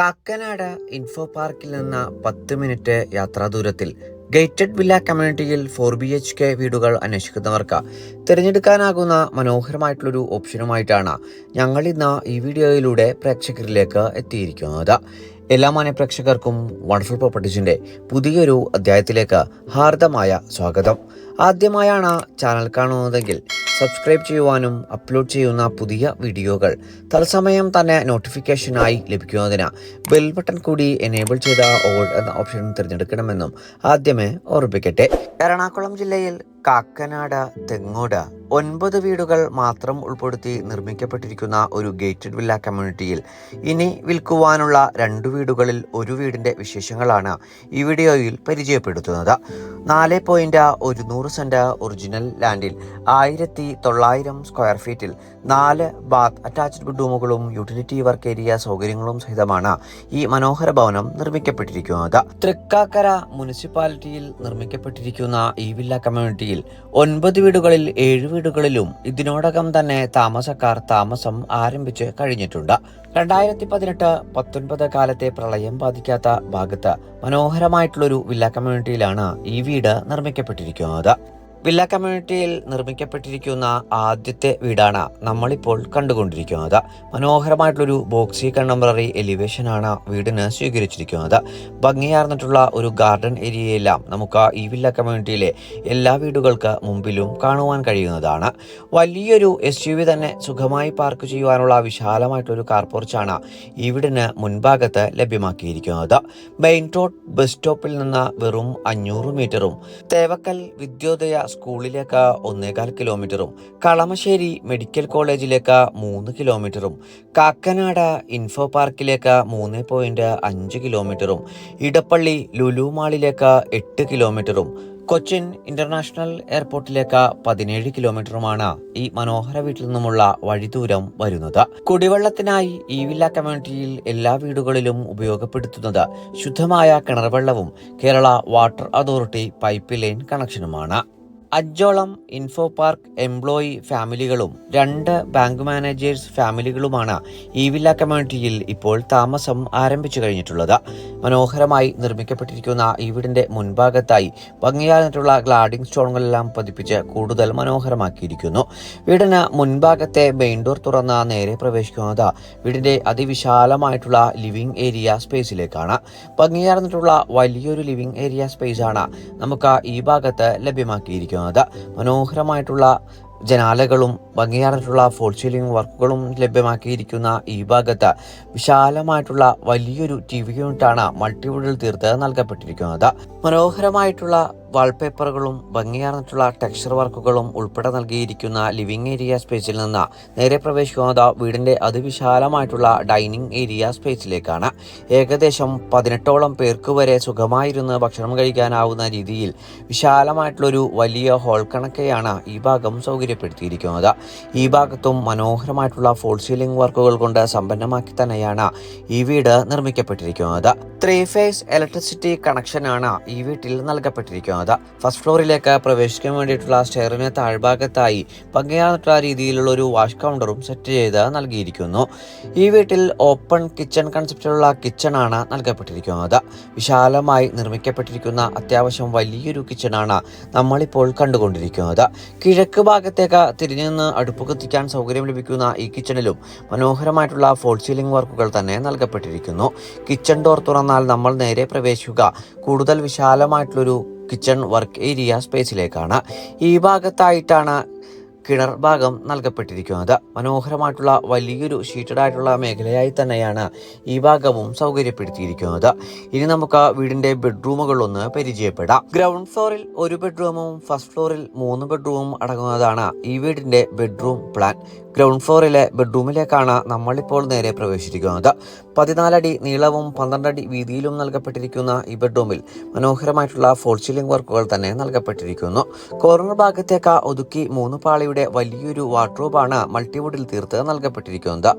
Kakkanad info പാർക്കിൽ നിന്ന് പത്ത് മിനിറ്റ് യാത്രാ ദൂരത്തിൽ ഗേറ്റഡ് വില്ല കമ്മ്യൂണിറ്റിയിൽ ഫോർ ബി എച്ച് കെ വീടുകൾ അന്വേഷിക്കുന്നവർക്ക് തിരഞ്ഞെടുക്കാനാകുന്ന മനോഹരമായിട്ടുള്ളൊരു ഓപ്ഷനുമായിട്ടാണ് ഞങ്ങൾ ഇന്ന് ഈ വീഡിയോയിലൂടെ പ്രേക്ഷകരിലേക്ക് എത്തിയിരിക്കുന്നത്. എല്ലാ മാന്യ പ്രേക്ഷകർക്കും വണ്ടർഫുൾ പ്രോപ്പർട്ടീസിന്റെ പുതിയൊരു അധ്യായത്തിലേക്ക് ഹാർദമായ സ്വാഗതം. ആദ്യമായാണ് ചാനൽ കാണുന്നതെങ്കിൽ സബ്സ്ക്രൈബ് ചെയ്യുവാനും അപ്ലോഡ് ചെയ്യുന്ന പുതിയ വീഡിയോകൾ തത്സമയം തന്നെ നോട്ടിഫിക്കേഷനായി ലഭിക്കുന്നതിന് ബെൽ ബട്ടൺ കൂടി എനേബിൾ ചെയ്ത ഓൾ എന്ന ഓപ്ഷൻ തിരഞ്ഞെടുക്കണമെന്നും ആദ്യമേ ഓർമ്മിപ്പിക്കട്ടെ. എറണാകുളം ജില്ലയിൽ കാക്കനാട് തെങ്ങോട് ഒൻപത് വീടുകൾ മാത്രം ഉൾപ്പെടുത്തി നിർമ്മിക്കപ്പെട്ടിരിക്കുന്ന ഒരു ഗേറ്റഡ് വില്ല കമ്മ്യൂണിറ്റിയിൽ ഇനി വിൽക്കുവാനുള്ള രണ്ട് വീടുകളിൽ ഒരു വീടിന്റെ വിശേഷങ്ങളാണ് ഈ വീഡിയോയിൽ പരിചയപ്പെടുത്തുന്നത്. നാല് പോയിന്റ് ഒരുന്നൂറ് സെന്റ് ഒറിജിനൽ ലാൻഡിൽ ആയിരത്തി തൊള്ളായിരം സ്ക്വയർ ഫീറ്റിൽ നാല് ബാത്ത് അറ്റാച്ച്ഡ് ബെഡ്റൂമുകളും യൂട്ടിലിറ്റി വർക്ക് ഏരിയ സൗകര്യങ്ങളും സഹിതമാണ് ഈ മനോഹര ഭവനം നിർമ്മിക്കപ്പെട്ടിരിക്കുന്നത്. തൃക്കാക്കര മുനിസിപ്പാലിറ്റിയിൽ നിർമ്മിക്കപ്പെട്ടിരിക്കുന്ന ഈ വില്ല കമ്മ്യൂണിറ്റിയിൽ ഒൻപത് വീടുകളിൽ ഏഴ് വീടുകളിലും ഇതിനോടകം തന്നെ താമസക്കാർ താമസം ആരംഭിച്ച് കഴിഞ്ഞിട്ടുണ്ട്. രണ്ടായിരത്തി പതിനെട്ട് പത്തൊൻപത് കാലത്തെ പ്രളയം ബാധിക്കാത്ത ഭാഗത്ത് മനോഹരമായിട്ടുള്ളൊരു വില്ല കമ്മ്യൂണിറ്റിയിലാണ് ഈ വീട് നിർമ്മിക്കപ്പെട്ടിരിക്കുന്നത്. വില്ല കമ്മ്യൂണിറ്റിയിൽ നിർമ്മിക്കപ്പെട്ടിരിക്കുന്ന ആദ്യത്തെ വീടാണ് നമ്മളിപ്പോൾ കണ്ടുകൊണ്ടിരിക്കുന്നത്. മനോഹരമായിട്ടുള്ളൊരു ബോക്സി കണ്ടംപററി എലിവേഷനാണ് വീടിന് സ്വീകരിച്ചിരിക്കുന്നത്. ഭംഗിയാർന്നിട്ടുള്ള ഒരു ഗാർഡൻ ഏരിയയെല്ലാം നമുക്ക് ഈ വില്ല കമ്മ്യൂണിറ്റിയിലെ എല്ലാ വീടുകൾക്ക് മുമ്പിലും കാണുവാൻ കഴിയുന്നതാണ്. വലിയൊരു എസ് യു വി തന്നെ സുഖമായി പാർക്ക് ചെയ്യുവാനുള്ള വിശാലമായിട്ടൊരു കാർ പോർച്ചാണ് ഈ വീടിന് മുൻഭാഗത്ത് ലഭ്യമാക്കിയിരിക്കുന്നത്. മെയിൻ റോഡ് ബസ് സ്റ്റോപ്പിൽ നിന്ന് വെറും അഞ്ഞൂറ് മീറ്ററും തേവക്കൽ വിദ്യോദയ സ്കൂളിലേക്ക് ഒന്നേകാൽ കിലോമീറ്ററും കളമശ്ശേരി മെഡിക്കൽ കോളേജിലേക്ക് മൂന്ന് കിലോമീറ്ററും കാക്കനാട് ഇൻഫോ പാർക്കിലേക്ക് മൂന്ന് പോയിന്റ് അഞ്ച് കിലോമീറ്ററും ഇടപ്പള്ളി ലുലു മാളിലേക്ക് എട്ട് കിലോമീറ്ററും കൊച്ചിൻ ഇന്റർനാഷണൽ എയർപോർട്ടിലേക്ക് പതിനേഴ് കിലോമീറ്ററുമാണ് ഈ മനോഹര വീട്ടിൽ നിന്നുമുള്ള വഴിദൂരം വരുന്നത്. കുടിവെള്ളത്തിനായി ഈ വില്ല കമ്മ്യൂണിറ്റിയിൽ എല്ലാ വീടുകളിലും ഉപയോഗപ്പെടുത്തുന്നത് ശുദ്ധമായ കിണർവെള്ളവും Kerala water authority pipe line കണക്ഷനുമാണ് അഞ്ചോളം ഇൻഫോ പാർക്ക് എംപ്ലോയി ഫാമിലികളും രണ്ട് ബാങ്ക് മാനേജേഴ്സ് ഫാമിലികളുമാണ് ഈ വില്ല കമ്മ്യൂണിറ്റിയിൽ ഇപ്പോൾ താമസം ആരംഭിച്ചു കഴിഞ്ഞിട്ടുള്ളത്. മനോഹരമായി നിർമ്മിക്കപ്പെട്ടിരിക്കുന്ന ഈ വീടിന്റെ മുൻഭാഗത്തായി ഭംഗിയാർന്നിട്ടുള്ള ഗ്ലാഡിംഗ് സ്റ്റോണുകളെല്ലാം പതിപ്പിച്ച് കൂടുതൽ മനോഹരമാക്കിയിരിക്കുന്നു. വീടിന് മുൻഭാഗത്തെ മെയിൻ ഡോർ തുറന്ന നേരെ പ്രവേശിക്കുന്നത് വീടിന്റെ അതിവിശാലമായിട്ടുള്ള ലിവിംഗ് ഏരിയ സ്പേസിലേക്കാണ്. ഭംഗിയാർന്നിട്ടുള്ള വലിയൊരു ലിവിംഗ് ഏരിയ സ്പേസ് ആണ് നമുക്ക് ഈ ഭാഗത്ത് ലഭ്യമാക്കിയിരിക്കുന്നത്. മനോഹരമായിട്ടുള്ള ജനാലകളും ഭംഗിയാർന്നിട്ടുള്ള ഫോൾ സീലിംഗ് വർക്കുകളും ലഭ്യമാക്കിയിരിക്കുന്ന ഈ ഭാഗത്ത് വിശാലമായിട്ടുള്ള വലിയൊരു ടി വി യൂണിറ്റാണ് മൾട്ടിവുഡിൽ തീർത്ത് നൽകപ്പെട്ടിരിക്കുന്നത്. മനോഹരമായിട്ടുള്ള വാൾപേപ്പറുകളും ഭംഗിയാർന്നിട്ടുള്ള ടെക്സ്ചർ വർക്കുകളും ഉൾപ്പെടെ നൽകിയിരിക്കുന്ന ലിവിംഗ് ഏരിയ സ്പേസിൽ നിന്ന് നേരെ പ്രവേശിക്കുന്നത് വീടിന്റെ അതിവിശാലമായിട്ടുള്ള ഡൈനിങ് ഏരിയ സ്പേസിലേക്കാണ്. ഏകദേശം പതിനെട്ടോളം പേർക്ക് വരെ സുഖമായിരുന്ന് ഭക്ഷണം കഴിക്കാനാവുന്ന രീതിയിൽ വിശാലമായിട്ടുള്ളൊരു വലിയ ഹോൾ കണക്കെയാണ് ഈ ഭാഗം സൗകര്യപ്പെടുത്തിയിരിക്കുന്നത്. ഈ ഭാഗത്തും മനോഹരമായിട്ടുള്ള ഫോൾ സീലിംഗ് വർക്കുകൾ കൊണ്ട് സമ്പന്നമാക്കി തന്നെയാണ് ഈ വീട് നിർമ്മിക്കപ്പെട്ടിരിക്കുന്നത്. ത്രീ ഫേസ് ഇലക്ട്രിസിറ്റി കണക്ഷനാണ് ഈ വീട്ടിൽ നൽകപ്പെട്ടിരിക്കുന്നത്. ഫസ്റ്റ് ഫ്ലോറിലേക്ക് പ്രവേശിക്കാൻ വേണ്ടിയിട്ടുള്ള സ്റ്റെയറിന് താഴ്ഭാഗത്തായി ഭംഗിയായിട്ടുള്ള രീതിയിലുള്ള ഒരു വാഷ് കൗണ്ടറും സെറ്റ് ചെയ്ത് നൽകിയിരിക്കുന്നു. ഈ വീട്ടിൽ ഓപ്പൺ കിച്ചൺ കൺസെപ്റ്റിലുള്ള കിച്ചൺ ആണ് നൽകപ്പെട്ടിരിക്കുന്നത്. വിശാലമായി നിർമ്മിക്കപ്പെട്ടിരിക്കുന്ന അത്യാവശ്യം വലിയൊരു കിച്ചണാണ് നമ്മളിപ്പോൾ കണ്ടുകൊണ്ടിരിക്കുന്നത്. കിഴക്ക് ഭാഗത്തേക്ക് തിരിഞ്ഞു നിന്ന് അടുപ്പ് കത്തിക്കാൻ സൗകര്യം ലഭിക്കുന്ന ഈ കിച്ചണിലും മനോഹരമായിട്ടുള്ള ഫോൾ സീലിംഗ് വർക്കുകൾ തന്നെ നൽകപ്പെട്ടിരിക്കുന്നു. കിച്ചൺ ഡോർ തുറന്നാൽ നമ്മൾ നേരെ പ്രവേശിക്കുക. കൂടുതൽ വിശാലമായിട്ടുള്ളൊരു കിച്ചൺ വർക്ക് ഏരിയ സ്പേസിലേക്കാണ് ഈ ഭാഗത്തായിട്ടാണ് കിണർ ഭാഗം നൽകപ്പെട്ടിരിക്കുന്നത്. മനോഹരമായിട്ടുള്ള വലിയൊരു ഷീറ്റഡ് ആയിട്ടുള്ള മേഖലയായി തന്നെയാണ് ഈ ഭാഗവും സൗകര്യപ്പെടുത്തിയിരിക്കുന്നത്. ഇനി നമുക്ക് വീടിന്റെ ബെഡ്റൂമുകളൊന്ന് പരിചയപ്പെടാം. ഗ്രൗണ്ട് ഫ്ലോറിൽ ഒരു ബെഡ്റൂമും ഫസ്റ്റ് ഫ്ലോറിൽ മൂന്ന് ബെഡ്റൂമും അടങ്ങുന്നതാണ് ഈ വീടിന്റെ ബെഡ്റൂം പ്ലാൻ ഗ്രൗണ്ട് ഫ്ലോറിലെ ബെഡ്റൂമിലേക്കാണ് നമ്മളിപ്പോൾ നേരെ പ്രവേശിച്ചിരിക്കുന്നത്. പതിനാലടി നീളവും പന്ത്രണ്ടടി വീതിയിലും നൽകപ്പെട്ടിരിക്കുന്ന ഈ ബെഡ്റൂമിൽ മനോഹരമായിട്ടുള്ള ഫോൾ സീലിംഗ് വർക്കുകൾ തന്നെ നൽകപ്പെട്ടിരിക്കുന്നു. കോർണർ ഭാഗത്തേക്ക് ഒതുക്കി മൂന്ന് പാളിയുടെ വലിയൊരു വാർഡ്രോബാണ് മൾട്ടിവുഡിൽ തീർത്ത് നൽകപ്പെട്ടിരിക്കുന്നത്.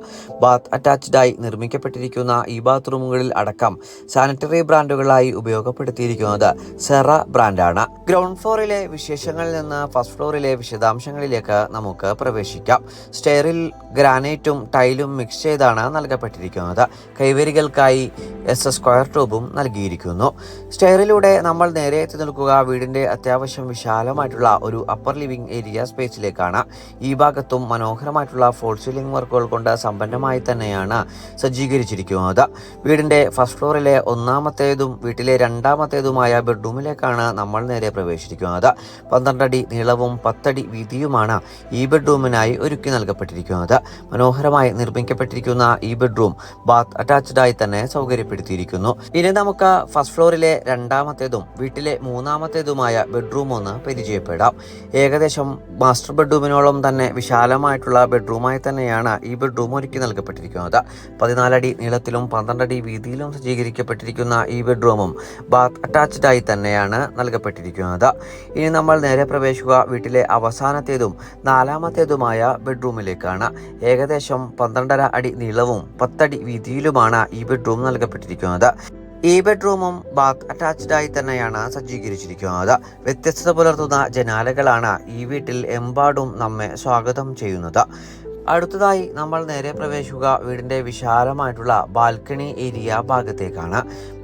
ബാത്ത് അറ്റാച്ച്ഡായി നിർമ്മിക്കപ്പെട്ടിരിക്കുന്ന ഈ ബാത്റൂമുകളിൽ അടക്കം സാനിറ്ററി ബ്രാൻഡുകളായി ഉപയോഗപ്പെടുത്തിയിരിക്കുന്നത് സെറ ബ്രാൻഡാണ് ഗ്രൗണ്ട് ഫ്ലോറിലെ വിശേഷങ്ങളിൽ നിന്ന് ഫസ്റ്റ് ഫ്ലോറിലെ വിശദാംശങ്ങളിലേക്ക് നമുക്ക് പ്രവേശിക്കാം. സ്റ്റെയറിൽ ഗ്രാനൈറ്റും ടൈലും മിക്സ് ചെയ്താണ് നൽകപ്പെട്ടിരിക്കുന്നത്. കൈവരികൾക്കായി എസ് എസ് സ്ക്വയർ ട്യൂബും നൽകിയിരിക്കുന്നു. സ്റ്റെയറിലൂടെ നമ്മൾ നേരെ എത്തി നിൽക്കുക വീടിന്റെ അത്യാവശ്യം വിശാലമായിട്ടുള്ള ഒരു അപ്പർ ലിവിംഗ് ഏരിയ സ്പേസിലേക്കാണ് ഈ ഭാഗത്തും മനോഹരമായിട്ടുള്ള ഫോൾ സീലിംഗ് വർക്കുകൾ കൊണ്ട് സമ്പന്നമായി തന്നെയാണ് സജ്ജീകരിച്ചിരിക്കുന്നത്. വീടിന്റെ ഫസ്റ്റ് ഫ്ലോറിലെ ഒന്നാമത്തേതും വീട്ടിലെ രണ്ടാമത്തേതുമായ ബെഡ്റൂമിലേക്കാണ് നമ്മൾ നേരെ പ്രവേശിക്കുന്നത് പന്ത്രണ്ടടി നീളവും പത്തടി വീതിയുമാണ് ഈ ബെഡ്റൂമിനായി ഒരുക്കി നൽകപ്പെട്ടിരിക്കുന്നത് മനോഹരമായി നിർമ്മിക്കപ്പെട്ടിരിക്കുന്ന ഈ ബെഡ്റൂം ബാത്ത് അറ്റാച്ച്ഡ് ആയി തന്നെ സൗകര്യപ്പെടുത്തിയിരിക്കുന്നു. ഇനി നമുക്ക് ഫസ്റ്റ് ഫ്ലോറിലെ രണ്ടാമത്തേതും വീട്ടിലെ മൂന്നാമത്തേതുമായ ബെഡ്റൂം ഒന്ന് പരിചയപ്പെടാം. ഏകദേശം മാസ്റ്റർ ബെഡ്റൂമിനോളം തന്നെ വിശാലമായിട്ടുള്ള ബെഡ്റൂമായി തന്നെയാണ് ഈ ബെഡ്റൂം ഒരുക്കി നൽകപ്പെട്ടിരിക്കുന്നത്. പതിനാലടി നീളത്തിലും പന്ത്രണ്ടടി വീതിയിലും സജ്ജീകരിക്കപ്പെട്ടിരിക്കുന്ന ഈ ബെഡ്റൂമും ബാത്ത് അറ്റാച്ച്ഡ് ആയി തന്നെയാണ് നൽകപ്പെട്ടിരിക്കുന്നത്. ഇനി നമ്മൾ നേരെ പ്രവേശിക്കുക വീട്ടിലെ അവസാനത്തേതും നാലാമത്തേതുമായ ബെഡ്റൂമിലേക്കാണ്. ഏകദേശം പന്ത്രണ്ടര അടി നീളവും പത്തടി വീതിയിലുമാണ് ഈ ബെഡ്റൂം നൽകപ്പെട്ടിരിക്കുന്നത്. ഈ ബെഡ്റൂമും ബാത്ത് അറ്റാച്ച്ഡ് ആയി തന്നെയാണ് സജ്ജീകരിച്ചിരിക്കുന്നത്. വ്യത്യസ്തത പുലർത്തുന്ന ജനാലകളാണ് ഈ വീട്ടിൽ എമ്പാടും നമ്മെ സ്വാഗതം ചെയ്യുന്നത്. അടുത്തതായി നമ്മൾ നേരെ പ്രവേശിക്കുക വീടിന്റെ വിശാലമായിട്ടുള്ള ബാൽക്കണി ഏരിയ ഭാഗത്തേക്കാണ്.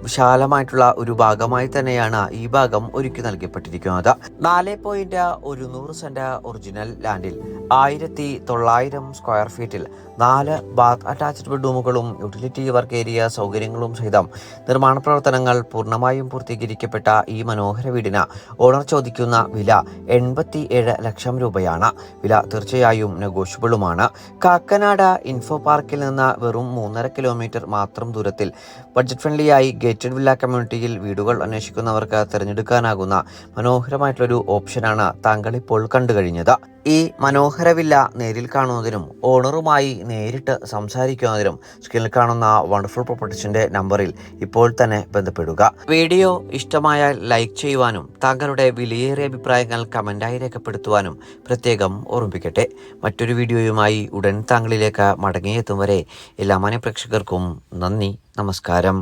വിശാലമായിട്ടുള്ള ഒരു ഭാഗമായി തന്നെയാണ് ഈ ഭാഗം ഒരുക്കി നൽകപ്പെട്ടിരിക്കുന്നത്. നാല് പോയിന്റ് ഒരുന്നൂറ് സെന്റ് ഒറിജിനൽ ലാൻഡിൽ ആയിരത്തി തൊള്ളായിരം സ്ക്വയർ ഫീറ്റിൽ നാല് ബാത്ത് അറ്റാച്ച്ഡ് ബെഡ്റൂമുകളും യൂട്ടിലിറ്റി വർക്ക് ഏരിയ സൗകര്യങ്ങളും സഹിതം നിർമ്മാണ പ്രവർത്തനങ്ങൾ പൂർണമായും പൂർത്തീകരിക്കപ്പെട്ട ഈ മനോഹര വീടിന് ഓണർ ചോദിക്കുന്ന വില എൺപത്തി ഏഴ് ലക്ഷം രൂപയാണ്. വില തീർച്ചയായും നെഗോഷ്യബിളുമാണ് കാക്കനാട് ഇൻഫോ പാർക്കിൽ നിന്ന് വെറും മൂന്നര കിലോമീറ്റർ മാത്രം ദൂരത്തിൽ ബഡ്ജറ്റ് ഫ്രണ്ട്ലിയായി ഗേറ്റഡ് വില്ല കമ്മ്യൂണിറ്റിയിൽ വീടുകൾ അന്വേഷിക്കുന്നവർക്ക് തിരഞ്ഞെടുക്കാനാകുന്ന മനോഹരമായിട്ടുള്ളൊരു ഓപ്ഷനാണ് താങ്കൾ ഇപ്പോൾ കണ്ടു കഴിഞ്ഞത്. ഈ മനോഹര വില്ല നേരിൽ കാണുന്നതിനും ഓണറുമായി നേരിട്ട് സംസാരിക്കുന്നതിനും സ്ക്രീനിൽ കാണുന്ന വണ്ടർഫുൾ പ്രോപ്പർട്ടീസിന്റെ നമ്പറിൽ ഇപ്പോൾ തന്നെ ബന്ധപ്പെടുക. വീഡിയോ ഇഷ്ടമായാൽ ലൈക്ക് ചെയ്യുവാനും താങ്കളുടെ വിലയേറിയ അഭിപ്രായങ്ങൾ കമന്റായി രേഖപ്പെടുത്തുവാനും പ്രത്യേകം ഓർമ്മിപ്പിക്കട്ടെ. മറ്റൊരു വീഡിയോയുമായി ഉടൻ താങ്കളിലേക്ക് മടങ്ങിയെത്തും വരെ എല്ലാ മാന്യ നന്ദി നമസ്കാരം.